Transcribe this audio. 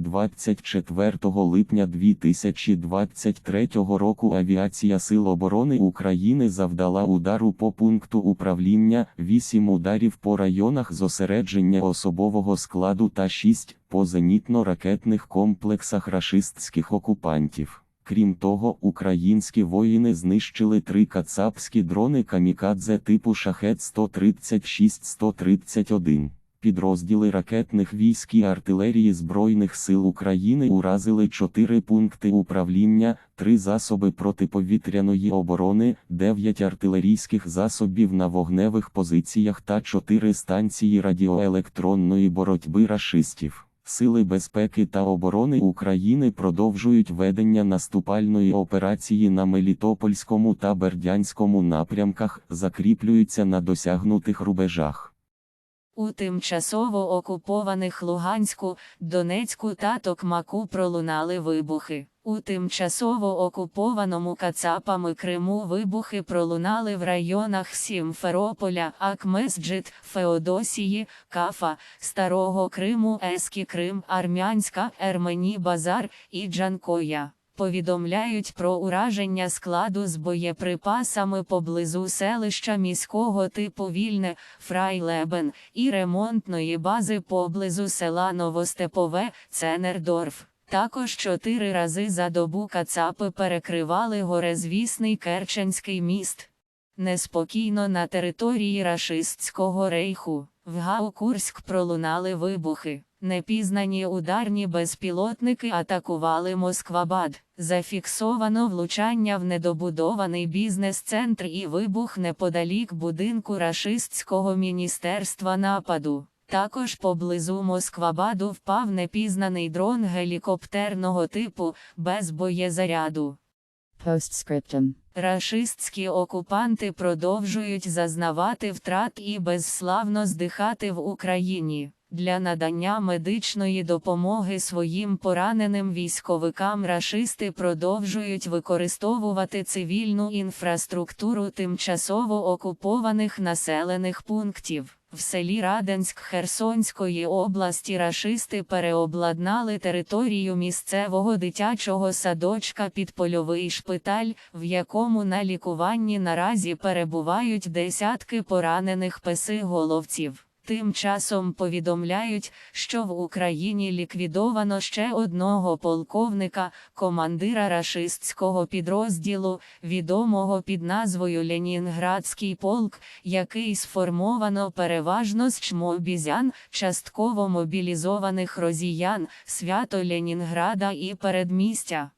24 липня 2023 року Авіація Сил оборони України завдала удару по пункту управління, 8 ударів по районах зосередження особового складу та 6 по зенітно-ракетних комплексах рашистських окупантів. Крім того, українські воїни знищили три кацапські дрони камікадзе типу Шахет 136-131. Підрозділи ракетних військ і артилерії Збройних сил України уразили чотири пункти управління, три засоби протиповітряної оборони, дев'ять артилерійських засобів на вогневих позиціях та чотири станції радіоелектронної боротьби рашистів. Сили безпеки та оборони України продовжують ведення наступальної операції на Мелітопольському та Бердянському напрямках, закріплюються на досягнутих рубежах. У тимчасово окупованих Луганську, Донецьку та Токмаку пролунали вибухи. У тимчасово окупованому Кацапами Криму вибухи пролунали в районах Сімферополя, Акмесджит, Феодосії, Кафа, Старого Криму, Ескі Крим, Армянська, Ермені Базар і Джанкоя. Повідомляють про ураження складу з боєприпасами поблизу селища міського типу Вільне, Фрайлебен і ремонтної бази поблизу села Новостепове, Ценердорф. Також чотири рази за добу кацапи перекривали горезвісний Керченський міст. Неспокійно на території рашистського рейху. В Гаукурськ пролунали вибухи. Непізнані ударні безпілотники атакували Москвабад. Зафіксовано влучання в недобудований бізнес-центр і вибух неподалік будинку рашистського міністерства нападу. Також поблизу Москвабаду впав непізнаний дрон гелікоптерного типу без боєзаряду. Postscriptum. Рашистські окупанти продовжують зазнавати втрат і безславно здихати в Україні. Для надання медичної допомоги своїм пораненим військовикам рашисти продовжують використовувати цивільну інфраструктуру тимчасово окупованих населених пунктів. В селі Раденськ Херсонської області рашисти переобладнали територію місцевого дитячого садочка під польовий шпиталь, в якому на лікуванні наразі перебувають десятки поранених песиголовців. Тим часом повідомляють, що в Україні ліквідовано ще одного полковника, командира рашистського підрозділу, відомого під назвою Ленінградський полк, який сформовано переважно з чмобізян, частково мобілізованих розіян, свято Ленінграда і передмістя.